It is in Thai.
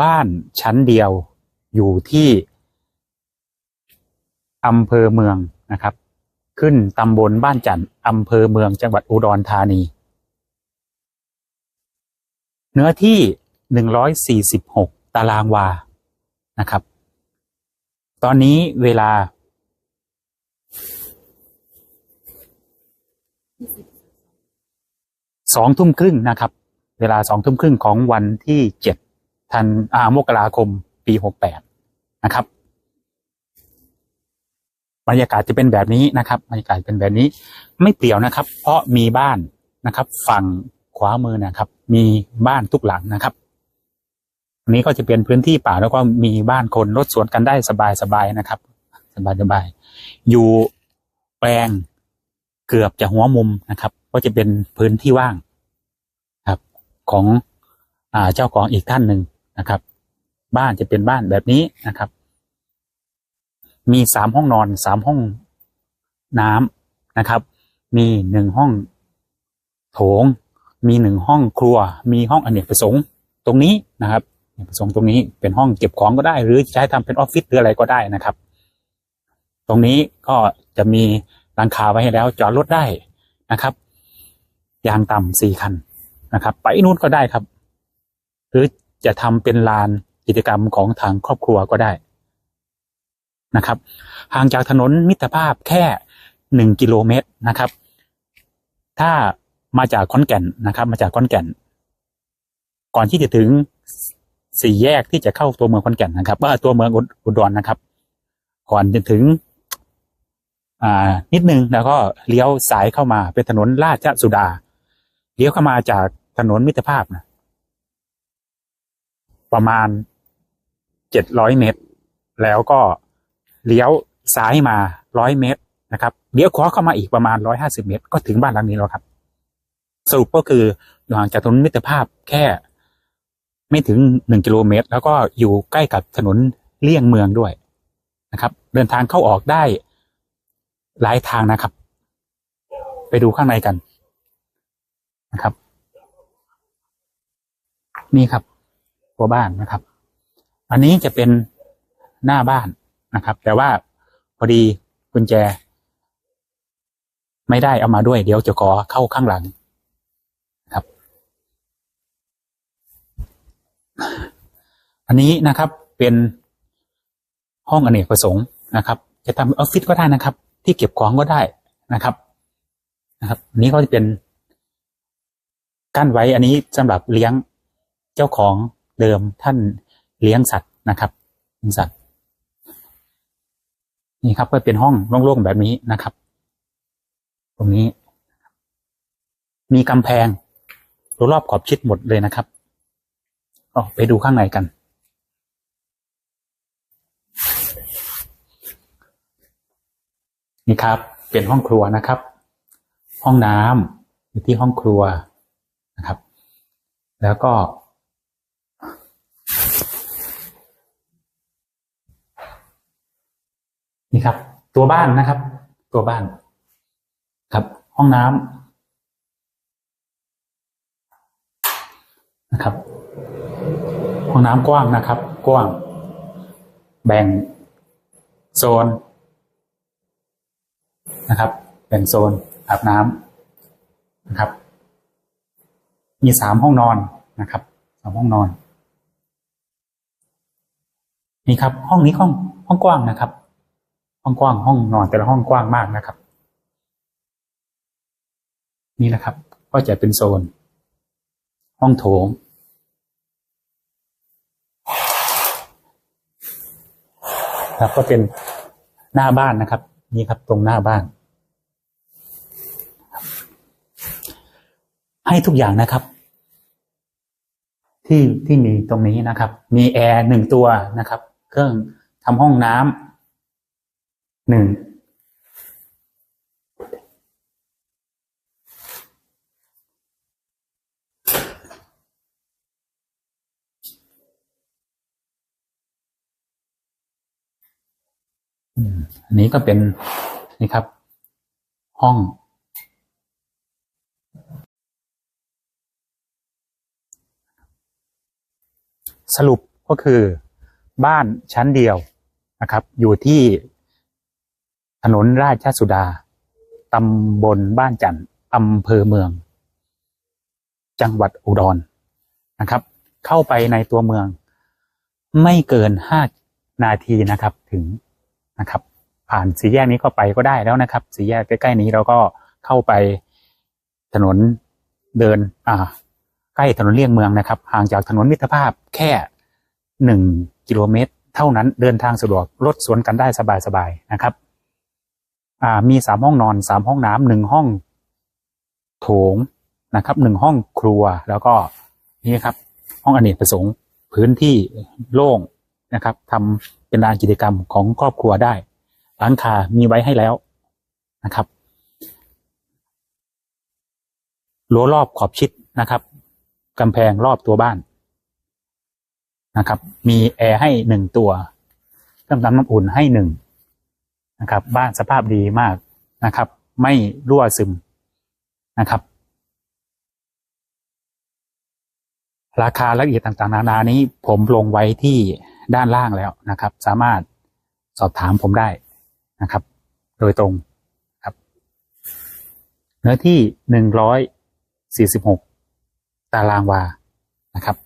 บ้านชั้นเดียวอยู่ที่อำเภอเมืองนะครับ ขึ้นตำบลบ้านจันทร์อำเภอเมืองจังหวัดอุดรธานี เนื้อที่146ตารางวานะครับ ตอนนี้เวลาสองทุ่มครึ่งนะครับ เวลาสองทุ่มครึ่งของวันที่เจ็ด ธันอามกราคม ปีหกแปดนะครับบรรยากาศจะเป็นแบบนี้นะครับบรรยากาศเป็นแบบนี้ไม่เปลี่ยวนะครับ เพราะมีบ้านนะครับ ฝั่งขวามือนะครับ มีบ้านทุกหลังนะครับอันนี้ก็จะเป็นพื้นที่ป่าแล้วก็มีบ้านคนรถสวนกันได้สบายๆนะครับ สบายๆอยู่แปลงเกือบจะหัวมุมนะครับ ก็จะเป็นพื้นที่ว่างครับ ของอ่าเจ้าของอีกท่านหนึ่ง นะครับ บ้านจะเป็นบ้านแบบนี้นะครับ มีสามห้องนอนสามห้องน้ำนะครับ มีหนึ่งห้องโถง มีหนึ่งห้องครัว มีห้องอเนกประสงค์ตรงนี้นะครับอเนกประสงค์ตรงนี้เป็นห้องเก็บของก็ได้ หรือใช้ทำเป็นออฟฟิศหรืออะไรก็ได้นะครับ ตรงนี้ก็จะมีหลังคาไว้ให้แล้วจอดรถได้นะครับ ยางต่ำสี่คันนะครับ ไปนู่นก็ได้ครับ หรือ จะทำเป็นลานกิจกรรมของทางครอบครัวก็ได้นะครับ ห่างจากถนนมิตรภาพแค่หนึ่งกิโลเมตรนะครับ ถ้ามาจากขอนแก่นนะครับ มาจากขอนแก่น ก่อนที่จะถึงสี่แยกที่จะเข้าตัวเมืองขอนแก่นนะครับว่าตัวเมืองอุดรนะครับ ก่อนจะถึง อ่า นิดนึงแล้วก็เลี้ยวสายเข้ามาเป็นถนนราชสุดา เลี้ยวเข้ามาจากถนนมิตรภาพนะ ประมาณเจ็ดร้อยเมตร แล้วก็เลี้ยวซ้ายมาร้อยเมตรนะครับเลี้ยวขวาเข้ามาอีกประมาณร้อยห้าสิบเมตร ก็ถึงบ้านหลังนี้แล้วครับ สรุปก็คืออยู่ห่างจากถนนมิตรภาพแค่ ไม่ถึงหนึ่งกิโลเมตร แล้วก็อยู่ใกล้กับถนนเลี่ยงเมืองด้วยนะครับ เดินทางเข้าออกได้หลายทางนะครับ ไปดูข้างในกันนะครับ นี่ครับ ตัวบ้านนะครับ อันนี้จะเป็นหน้าบ้านนะครับ แต่ว่าพอดีกุญแจ ไม่ได้เอามาด้วย เดี๋ยวจะขอเข้าข้างหลังครับ อันนี้นะครับเป็นห้องอเนกประสงค์นะครับ จะทำออฟฟิศก็ได้นะครับ ที่เก็บของก็ได้นะครับนะครับอันนี้ก็จะเป็นกั้นไว้อันนี้สำหรับเลี้ยงเจ้าของ เดิมท่านเลี้ยงสัตว์นะครับเลี้ยงสัตว์นี่ครับก็เป็นห้องโล่งๆแบบนี้นะครับ ตรงนี้ มีกำแพงรอบขอบชิดหมดเลยนะครับออกไปดูข้างในกัน นี่ครับ เป็นห้องครัวนะครับ ห้องน้ำอยู่ที่ห้องครัวนะครับ แล้วก็ นี่ครับ ตัวบ้านนะครับ ตัวบ้าน ครับ ห้องน้ำนะครับ ห้องน้ำกว้างนะครับ กว้าง แบ่งโซนนะครับ แบ่งโซนอาบน้ำนะครับ มีสามห้องนอนนะครับสามห้องนอน นี่ครับ ห้องนี้ห้องห้องกว้างนะครับ ห้องกว้างห้องนอนแต่ละห้องกว้างมากนะครับ นี่แหละครับ ก็จะเป็นโซน ห้องโถงครับก็เป็นหน้าบ้านนะครับ นี่ครับตรงหน้าบ้าน ให้ทุกอย่างนะครับ ที่ที่มีตรงนี้นะครับ มีแอร์หนึ่งตัวนะครับ เครื่องทำห้องน้ำ หนึ่งอันนี้ก็เป็นนี่ครับ ห้อง สรุปก็คือ บ้านชั้นเดียวนะครับ อยู่ที่ ถนนราชสุดา ตำบลบ้านจันทร์อำเภอเมือง จังหวัดอุดรนะครับ เข้าไปในตัวเมือง ไม่เกินห้านาทีนะครับถึงนะครับ ผ่านสี่แยกนี้ก็ไปก็ได้แล้วนะครับสี่แยกใกล้ๆนี้เราก็เข้าไปถนนเดิน อ่า ใกล้ถนนเลี่ยงเมืองนะครับ ห่างจากถนนมิตรภาพแค่หนึ่งกิโลเมตร เท่านั้นเดินทางสะดวกรถสวนกันได้สบายๆนะครับ อ่ามีสามห้องนอนสามห้องน้ำหนึ่งห้องโถงนะครับหนึ่งห้องครัวแล้วก็นี่ครับ ห้องอเนกประสงค์พื้นที่โล่งนะครับทำเป็นลานกิจกรรมของครอบครัวได้หลังคามีไว้ให้แล้วนะครับรั้วรอบขอบชิดนะครับกำแพงรอบตัวบ้านนะครับ มีแอร์ให้หนึ่งตัวเครื่องทำน้ำอุ่นให้หนึ่ง นะครับ บ้านสภาพดีมากนะครับ ไม่รั่วซึมนะครับ ราคาละเอียดต่างๆ นานานี้ผมลงไว้ที่ด้านล่างแล้วนะครับ สามารถสอบถามผมได้นะครับ โดยตรงครับ เนื้อที่หนึ่งร้อยสี่สิบหกตารางวานะครับ